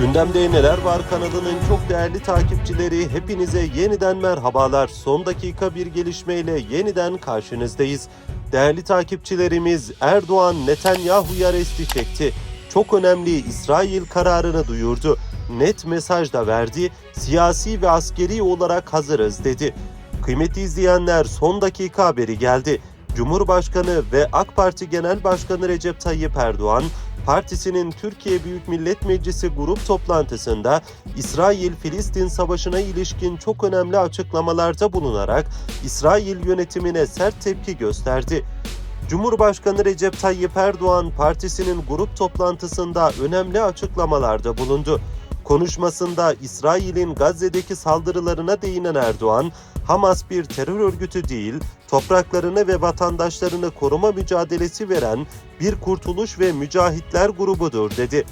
Gündemde Neler Var kanalının çok değerli takipçileri hepinize yeniden merhabalar. Son dakika bir gelişmeyle yeniden karşınızdayız. Değerli takipçilerimiz Erdoğan Netanyahu'ya resti çekti. Çok önemli İsrail kararını duyurdu. Net mesaj da verdi. Siyasi ve askeri olarak hazırız dedi. Kıymetli izleyenler son dakika haberi geldi. Cumhurbaşkanı ve AK Parti Genel Başkanı Recep Tayyip Erdoğan, partisinin Türkiye Büyük Millet Meclisi grup toplantısında İsrail-Filistin savaşına ilişkin çok önemli açıklamalarda bulunarak İsrail yönetimine sert tepki gösterdi. Cumhurbaşkanı Recep Tayyip Erdoğan partisinin grup toplantısında önemli açıklamalarda bulundu. Konuşmasında İsrail'in Gazze'deki saldırılarına değinen Erdoğan, Hamas bir terör örgütü değil, topraklarını ve vatandaşlarını koruma mücadelesi veren bir kurtuluş ve mücahitler grubudur dedi.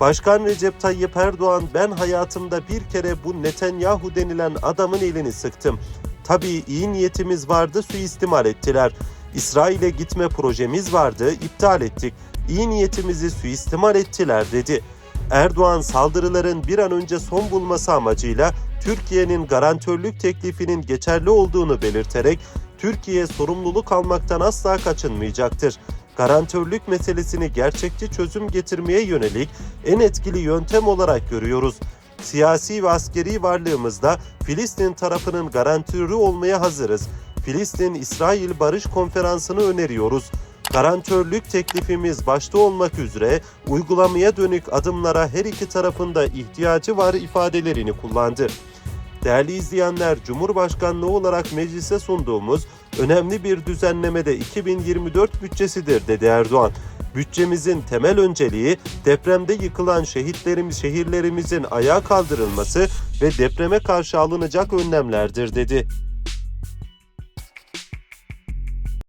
Başkan Recep Tayyip Erdoğan ben hayatımda bir kere bu Netanyahu denilen adamın elini sıktım. Tabii iyi niyetimiz vardı suistimal ettiler. İsrail'e gitme projemiz vardı iptal ettik. İyi niyetimizi suistimal ettiler dedi. Erdoğan saldırıların bir an önce son bulması amacıyla Türkiye'nin garantörlük teklifinin geçerli olduğunu belirterek Türkiye sorumluluk almaktan asla kaçınmayacaktır. Garantörlük meselesini gerçekçi çözüm getirmeye yönelik en etkili yöntem olarak görüyoruz. Siyasi ve askeri varlığımızda Filistin tarafının garantörü olmaya hazırız. Filistin-İsrail Barış Konferansı'nı öneriyoruz. Garantörlük teklifimiz başta olmak üzere uygulamaya dönük adımlara her iki tarafında ihtiyacı var ifadelerini kullandı. Değerli izleyenler, Cumhurbaşkanlığı olarak meclise sunduğumuz önemli bir düzenlemede 2024 bütçesidir dedi Erdoğan. Bütçemizin temel önceliği depremde yıkılan şehitlerimiz şehirlerimizin ayağa kaldırılması ve depreme karşı alınacak önlemlerdir dedi.